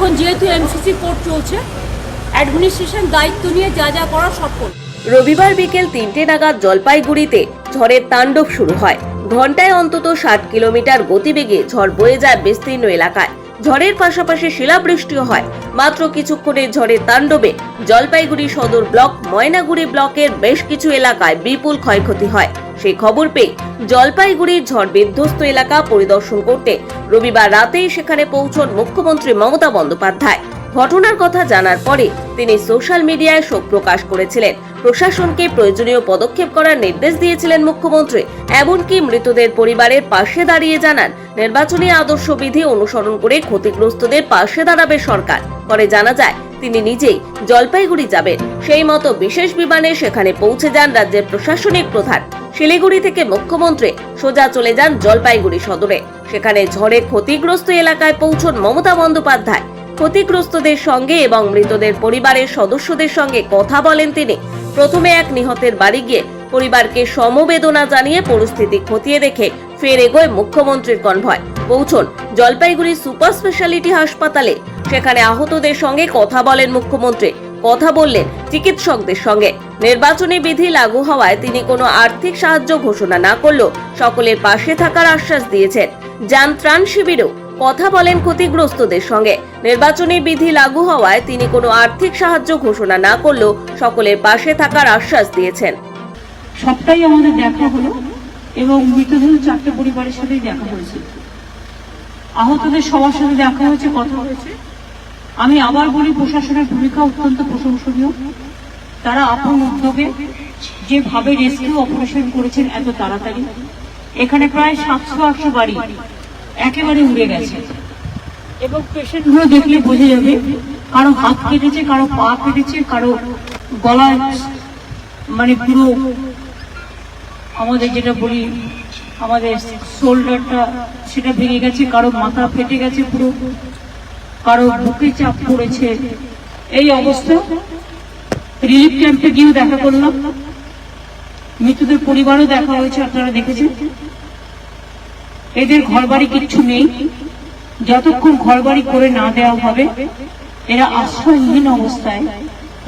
এখন যেহেতু MCC court চলছে অ্যাডমিনিস্ট্রেশন দায়িত্ব নিয়ে যা যা করার সব করবে। রবিবার বিকেল তিনটে নাগাদ জলপাইগুড়িতে ঝড়ের তাণ্ডব শুরু হয়। ঘন্টায় অন্তত ষাট কিলোমিটার গতিবেগে ঝড় বয়ে যায় বিস্তীর্ণ এলাকায়। ঝড়ের পাশাপাশি শিলাবৃষ্টিও হয়। মাত্র কিছুক্ষণের ঝড়ের তাণ্ডবে জলপাইগুড়ি সদর ব্লক, ময়নাগুড়ি ব্লকের বেশ কিছু এলাকায় বিপুল ক্ষয়ক্ষতি হয়। সেই খবর পেয়ে জলপাইগুড়ির ঝড় বিধ্বস্ত এলাকা পরিদর্শন করতে রবিবার রাতেই সেখানে পৌঁছন মুখ্যমন্ত্রী মমতা বন্দ্যোপাধ্যায়। ঘটনার কথা জানার পরে তিনি সোশ্যাল মিডিয়ায় শোক প্রকাশ করেছিলেন। প্রশাসনকে প্রয়োজনীয় পদক্ষেপ করার নির্দেশ দিয়েছিলেন মুখ্যমন্ত্রী। এমনকি মৃতদের পরিবারের পাশে দাঁড়িয়ে জানান, নির্বাচনী আদর্শ বিধি অনুসরণ করে ক্ষতিগ্রস্তদের পাশে দাঁড়াবে সরকার। পরে জানা যায় তিনি নিজেই জলপাইগুড়ি যাবেন। সেই মতো বিশেষ বিমানে সেখানে পৌঁছে যান রাজ্যের প্রশাসনিক প্রধান। শিলিগুড়ি থেকে মুখ্যমন্ত্রী সোজা চলে যান জলপাইগুড়ি সদরে। সেখানে ঝড়ে ক্ষতিগ্রস্ত এলাকায় পৌঁছন মমতা বন্দ্যোপাধ্যায়। ক্ষতিগ্রস্তদের সঙ্গে এবং মৃতদের পরিবারের সদস্যদের সঙ্গে কথা বলেন তিনি। প্রথমে এক নিহতের বাড়ি গিয়ে পরিবারকে সমবেদনা জানিয়ে পরিস্থিতি খতিয়ে দেখে ফের এগোয় মুখ্যমন্ত্রীর কনভয়। পৌঁছন জলপাইগুড়ি সুপার স্পেশালিটি হাসপাতালে। সেখানে আহতদের সঙ্গে কথা বলেন মুখ্যমন্ত্রী। কথা বললেন চিকিৎসকদের সঙ্গে। নির্বাচনী বিধি লাগু হওয়ায় তিনি কোনো আর্থিক সাহায্য ঘোষণা না করলেও সকলের পাশে থাকার আশ্বাস দিয়েছেন। যান ত্রাণ শিবিরেও কথা বলেন ক্ষতিগ্রস্তদের সঙ্গে। নির্বাচনী বিধি লাগু হওয়ায় তিনি কোনো আর্থিক সাহায্য ঘোষণা না করলেও সকলের পাশে থাকার আশ্বাস দিয়েছেন। সবটাই আমাদের দেখা হলো এবং মৃতদেহ চারটে পরিবারের সাথেই দেখা হয়েছে। আহতদের সবার সাথে দেখা হয়েছে, কথা হয়েছে। আমি আবার বলি, প্রশাসনের ভূমিকা অত্যন্ত প্রশংসনীয়। তারা আপন উদ্যোগে যেভাবে রেস্কিউ অপারেশন করেছেন এত তাড়াতাড়ি। এখানে প্রায় সাতশো আটশো বাড়ি একেবারে উড়ে গেছে। এবং পেশেন্টগুলো দেখলে বোঝা যাবে, কারও হাত কেটেছে, কারও পা কেটেছে, কারও গলায় মানে পুরো আমাদের যেটা বলি আমাদের শোল্ডারটা সেটা ভেঙে গেছে, কারও মাথা ফেটে গেছে পুরো, কারও বুকে চাপ পড়েছে। এই অবস্থা। রিলিফ ক্যাম্পে গিয়েও দেখা করলাম। মৃতদের পরিবারও দেখা হয়েছে, আপনারা দেখেছেন। এদের ঘরবাড়ি কিচ্ছু নেই। যতক্ষণ ঘরবাড়ি করে না দেওয়া হবে, এরা আশ্রয়হীন অবস্থায়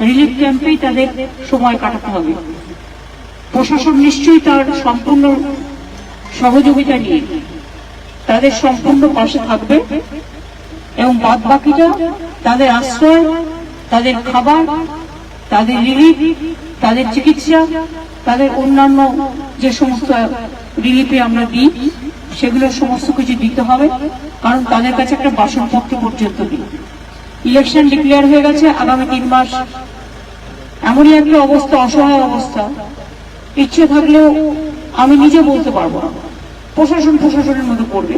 রিলিফ ক্যাম্পেই তাদের সময় কাটাতে হবে। প্রশাসন নিশ্চয়ই তার সম্পূর্ণ সহযোগিতা নিয়ে তাদের সম্পূর্ণ পাশে থাকবে এবং বাদ বাকিটা তাদের আশ্রয়, তাদের খাবার, তাদের রিলিফ তাদের চিকিৎসা, তাদের অন্যান্য যে সমস্ত রিলিফে আমরা দিই, সেগুলো সমস্ত কিছু দিতে হবে, কারণ তাদের কাছে একটা বাসনপত্র পর্যন্ত নেই। ইলেকশন ডিক্লেয়ার হয়ে গেছে, আগামী তিন মাস। এমনই একটা অবস্থা, অসহায় অবস্থা। ইচ্ছে থাকলেও আমি নিজে বলতে পারব না। প্রশাসন প্রশাসনের মধ্যে করবে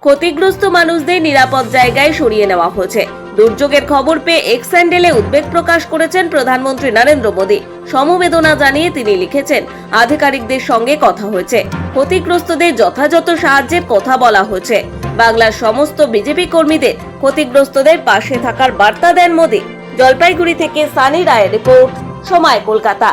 ক্ষতিগ্রস্ত মানুষদের নিরাপদ জায়গায় সরিয়ে নেওয়া হয়েছে। দুর্যোগের খবর পেয়ে এক্স উদ্বেগ প্রকাশ করেছেন প্রধানমন্ত্রী নরেন্দ্র মোদী। সমবেদনা জানিয়ে তিনি লিখেছেন, আধিকারিকদের সঙ্গে কথা হয়েছে। ক্ষতিগ্রস্তদের যথাযথ সাহায্যের কথা বলা হয়েছে। বাংলার সমস্ত বিজেপি কর্মীদের ক্ষতিগ্রস্তদের পাশে থাকার বার্তা দেন মোদী। জলপাইগুড়ি থেকে সানি রায়ের রিপোর্ট, সময় কলকাতা।